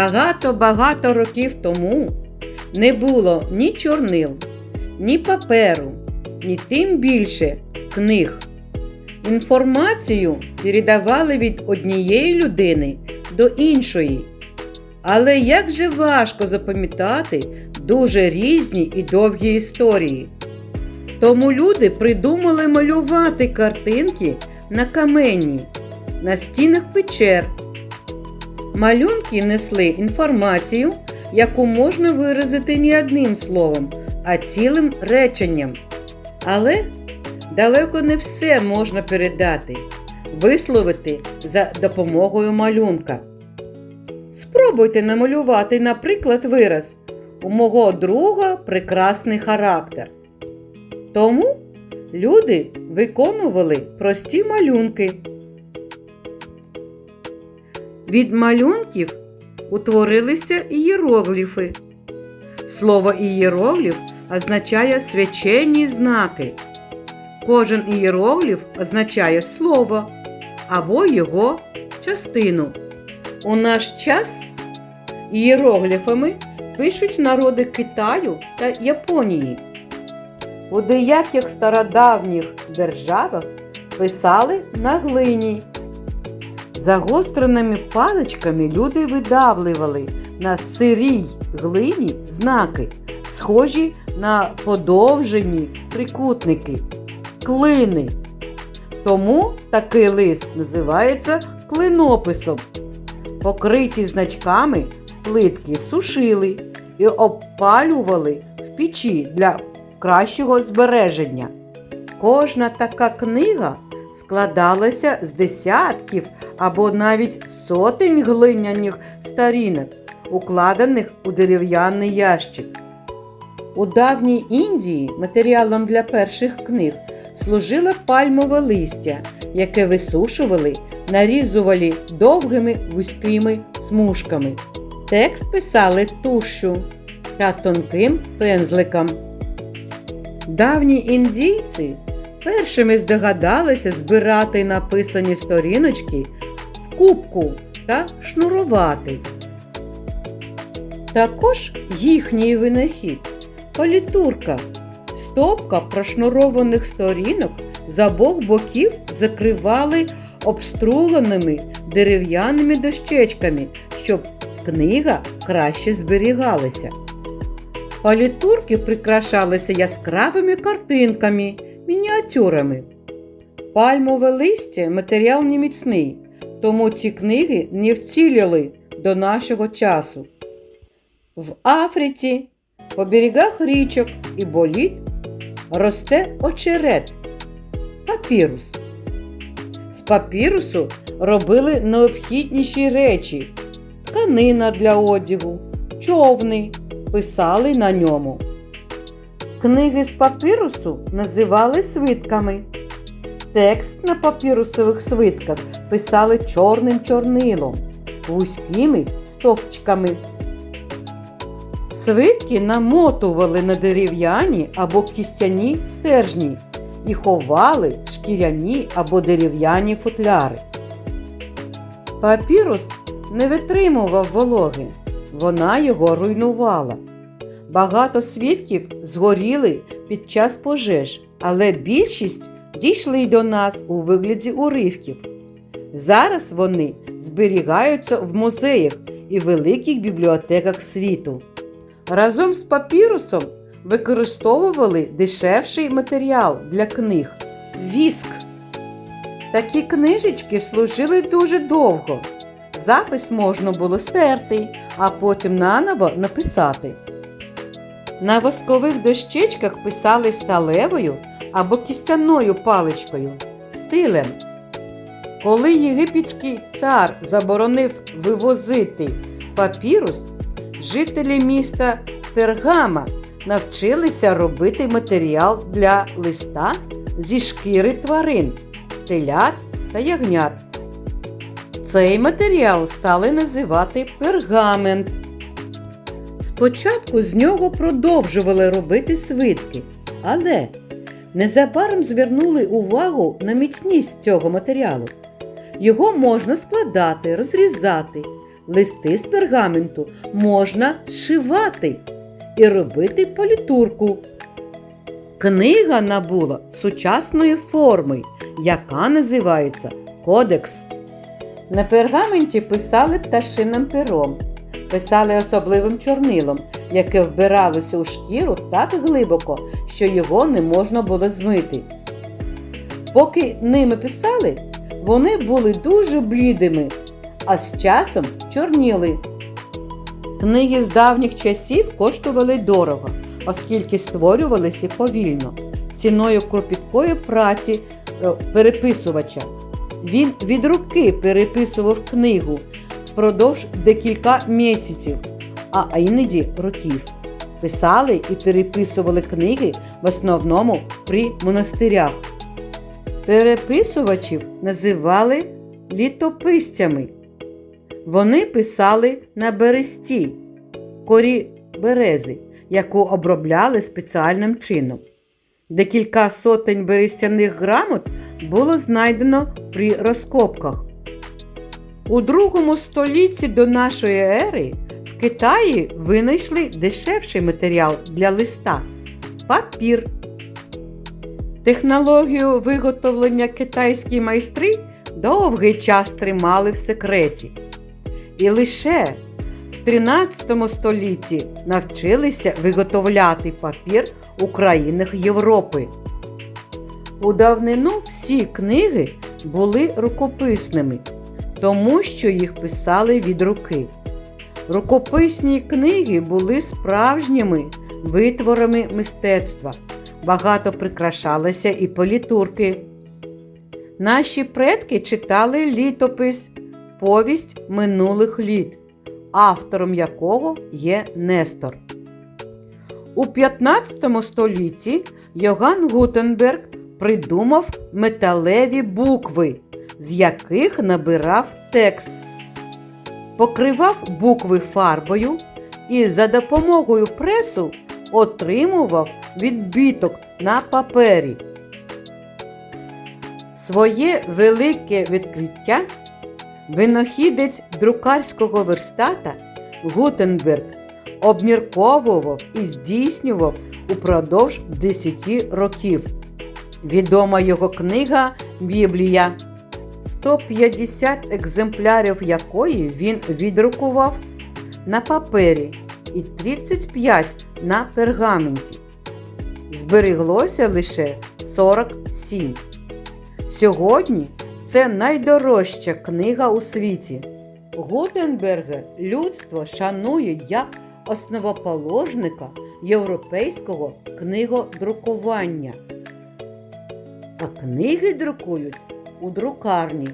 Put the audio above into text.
Багато-багато років тому не було ні чорнил, ні паперу, ні тим більше книг. Інформацію передавали від однієї людини до іншої. Але як же важко запам'ятати дуже різні і довгі історії. Тому люди придумали малювати картинки на камені, на стінах печер. Малюнки несли інформацію, яку можна виразити не одним словом, а цілим реченням. Але далеко не все можна передати, висловити за допомогою малюнка. Спробуйте намалювати, наприклад, вираз У мого друга прекрасний характер. Тому люди виконували прості малюнки. Від малюнків утворилися ієрогліфи. Слово ієрогліф означає свячені знаки. Кожен ієрогліф означає слово або його частину. У наш час ієрогліфами пишуть народи Китаю та Японії. У деяких стародавніх державах писали на глині. Загостреними паличками люди видавлювали на сирій глині знаки, схожі на подовжені трикутники, клини. Тому такий лист називається клинописом. Покриті значками плитки сушили і обпалювали в печі для кращого збереження. Кожна така книга складалася з десятків або навіть сотень глиняних сторінок, укладених у дерев'яний ящик. У давній Індії матеріалом для перших книг служило пальмове листя, яке висушували, нарізували довгими вузькими смужками. Текст писали тушю та тонким пензликом. Давні індійці першими здогадалися збирати написані сторіночки в кубку та шнурувати. Також їхній винахід політурка стопка прошнурованих сторінок з обох боків закривали обструганими дерев'яними дощечками, щоб книга краще зберігалася. Палітурки прикрашалися яскравими картинками, мініатюрами. Пальмове листя матеріал не міцний, тому ці книги не вціліли до нашого часу. В Африці, по берегах річок і боліт росте очерет папірус. З папірусу робили необхідніші речі, тканина для одягу, човни, писали на ньому. Книги з папірусу називали свитками. Текст на папірусових свитках писали чорним чорнилом, вузькими стовпчиками. Свитки намотували на дерев'яні або кістяні стержні і ховали в шкіряні або дерев'яні футляри. Папірус не витримував вологи, вона його руйнувала. Багато свідків згоріли під час пожеж, але більшість дійшли й до нас у вигляді уривків. Зараз вони зберігаються в музеях і великих бібліотеках світу. Разом з папірусом використовували дешевший матеріал для книг віск. Такі книжечки служили дуже довго. Запис можна було стерти, а потім наново написати. На воскових дощечках писали сталевою або кістяною паличкою стилем. Коли єгипетський цар заборонив вивозити папірус, жителі міста Пергама навчилися робити матеріал для листа зі шкіри тварин, телят та ягнят. Цей матеріал стали називати пергамент. Спочатку з нього продовжували робити свитки, але незабаром звернули увагу на міцність цього матеріалу. Його можна складати, розрізати, листи з пергаменту можна зшивати і робити політурку. Книга набула сучасної форми, яка називається кодекс. На пергаменті писали пташиним пером, писали особливим чорнилом, яке вбиралося у шкіру так глибоко, що його не можна було змити. Поки ними писали, вони були дуже блідими, а з часом чорніли. Книги з давніх часів коштували дорого, оскільки створювалися повільно, ціною кропіткої праці е, переписувача. Він від руки переписував книгу впродовж декілька місяців, а іноді років. Писали і переписували книги в основному при монастирях. Переписувачів називали літописцями. Вони писали на бересті, корі берези, яку обробляли спеціальним чином. Декілька сотень берестяних грамот було знайдено при розкопках. У другому столітті до нашої ери в Китаї винайшли дешевший матеріал для листа папір. Технологію виготовлення китайські майстри довгий час тримали в секреті. І лише в 13 столітті навчилися виготовляти папір у країнах Європи. У давнину всі книги були рукописними, тому що їх писали від руки. Рукописні книги були справжніми витворами мистецтва. Багато прикрашалося і політурки. Наші предки читали літопис Повість минулих літ, автором якого є Нестор. У 15 столітті Йоган Гутенберг придумав металеві букви, з яких набирав текст, покривав букви фарбою і за допомогою пресу отримував відбиток на папері. Своє велике відкриття винахідець друкарського верстата Гутенберг обмірковував і здійснював упродовж 10 років. Відома його книга Біблія, 150 екземплярів якої він відрукував на папері і 35 на пергаменті. Збереглося лише 47. Сьогодні це найдорожча книга у світі. Гутенберга людство шанує як основоположника європейського книгодрукування. А книги друкують у друкарні.